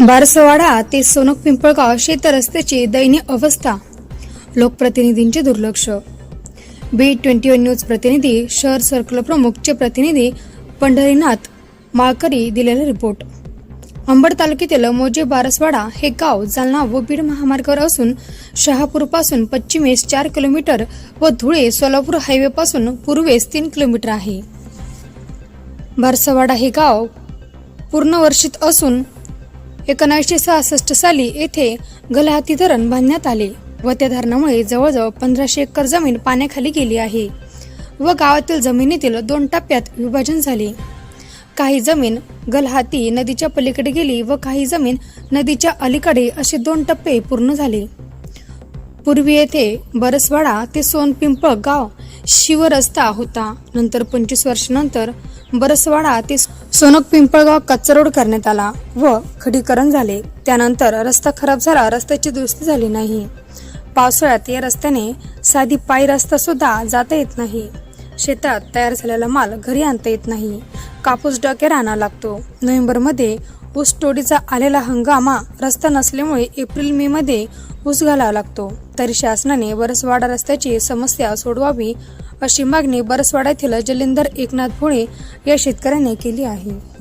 बारसवाडा ते सोनक पिंपळगाव शेत रस्त्याची दयनीय अवस्था. लोकप्रतिनिधींचे दुर्लक्ष. बी ट्वेंटी वन न्यूज प्रतिनिधी शहर सर्कल प्रमुखचे प्रतिनिधी पंढरीनाथ माळकरी दिलेला रिपोर्ट अंबड तालुक्यातील मोजे बारसवाडा हे गाव जालना व बीड महामार्गावर असून शहापूरपासून पश्चिमेस चार किलोमीटर व धुळे सोलापूर हायवेपासून पूर्वेस तीन किलोमीटर आहे. बारसवाडा हे गाव पूर्णवर्षित असून एकोणीसशे सहासष्ट साली येथे गलहाती धरण बांधण्यात आले व त्या धरणामुळे जवळजवळ पंधराशे एकर जमीन पाण्याखाली गेली आहे व गावातील जमिनीतील दोन टप्प्यात विभाजन झाले. काही जमीन गलहाती नदीच्या पलीकडे गेली व काही जमीन नदीच्या अलीकडे असे दोन टप्पे पूर्ण झाले. पूर्वी येथे बरसवाडा ते सोनपिंपळ गाव शिवरस्ता होता. नंतर पंचवीस वर्षानंतर बरसवाडा ते सोनक पिंपळगाव कच्चा रोड करण्यात आला व खडीकरण झाले. त्यानंतर रस्ता खराब झाला रस्त्याची दुरुस्ती झाली नाही. पावसाळ्यात या रस्त्याने साधी पायी रस्ता सुद्धा जाता येत नाही. शेतात तयार झालेला माल घरी आणता येत नाही. कापूस डके राहणार लागतो. नोव्हेंबरमध्ये ऊस तोडीचा आलेला हंगामा रस्ता नसल्यामुळे एप्रिल मे मध्ये ऊस घालावा लागतो. तरी शासनाने बरसवाडा रस्त्याची समस्या सोडवावी अशी मागणी बरसवाडा येथील जलिंदर एकनाथ भोळे या शेतकऱ्याने केली आहे.